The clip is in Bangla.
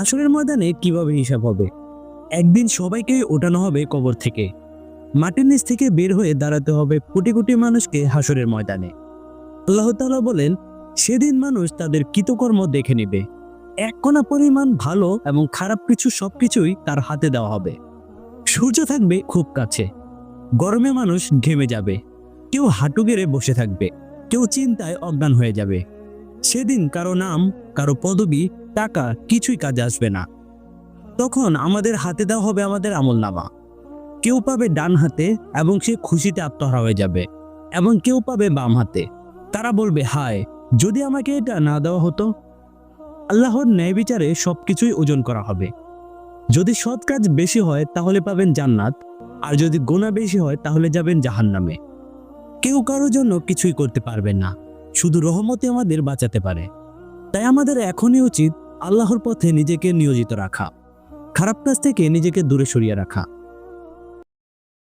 হাসরের ময়দানে কীভাবে হিসাব হবে? একদিন সবাইকে ওঠানো হবে কবর থেকে। মাটির নিচ থেকে বের হয়ে দাঁড়াতে হবে কোটি কোটি মানুষকে হাসরের ময়দানে। আল্লাহ তাআলা বলেন, সেদিন মানুষ তাদের কৃতকর্ম দেখে নেবে। এক কণা পরিমাণ ভালো এবং খারাপ কিছু সবকিছুই তার হাতে দেওয়া হবে। সূর্য থাকবে খুব কাছে। গরমে মানুষ ঘেমে যাবে। কেউ হাঁটু গেড়ে বসে থাকবে। কেউ চিন্তায় অজ্ঞান হয়ে যাবে। সেদিন কারও নাম, কারও পদবি, টাকা কিছুই কাজে আসবে না। তখন আমাদের হাতে দেওয়া হবে আমাদের আমল নামা কেউ পাবে ডান হাতে এবং সে খুশিতে আত্মহারা হয়ে যাবে এবং কেউ পাবে বাম হাতে। তারা বলবে, হায়, যদি আমাকে এটা না দেওয়া হতো, আল্লাহর ন্যায় বিচারে সব কিছুই ওজন করা হবে। যদি সৎ কাজ বেশি হয়, তাহলে পাবেন জান্নাত, আর যদি গোনা বেশি হয়, তাহলে যাবেন জাহান্নামে। কেউ কারোর জন্য কিছুই করতে পারবেন না। শুধু রহমতে আমাদের বাঁচাতে পারে। তাই আমাদের এখনই উচিত আল্লাহর পথে নিজেকে নিয়োজিত রাখা। খারাপ কাজ থেকে নিজেকে দূরে সরিয়ে রাখা।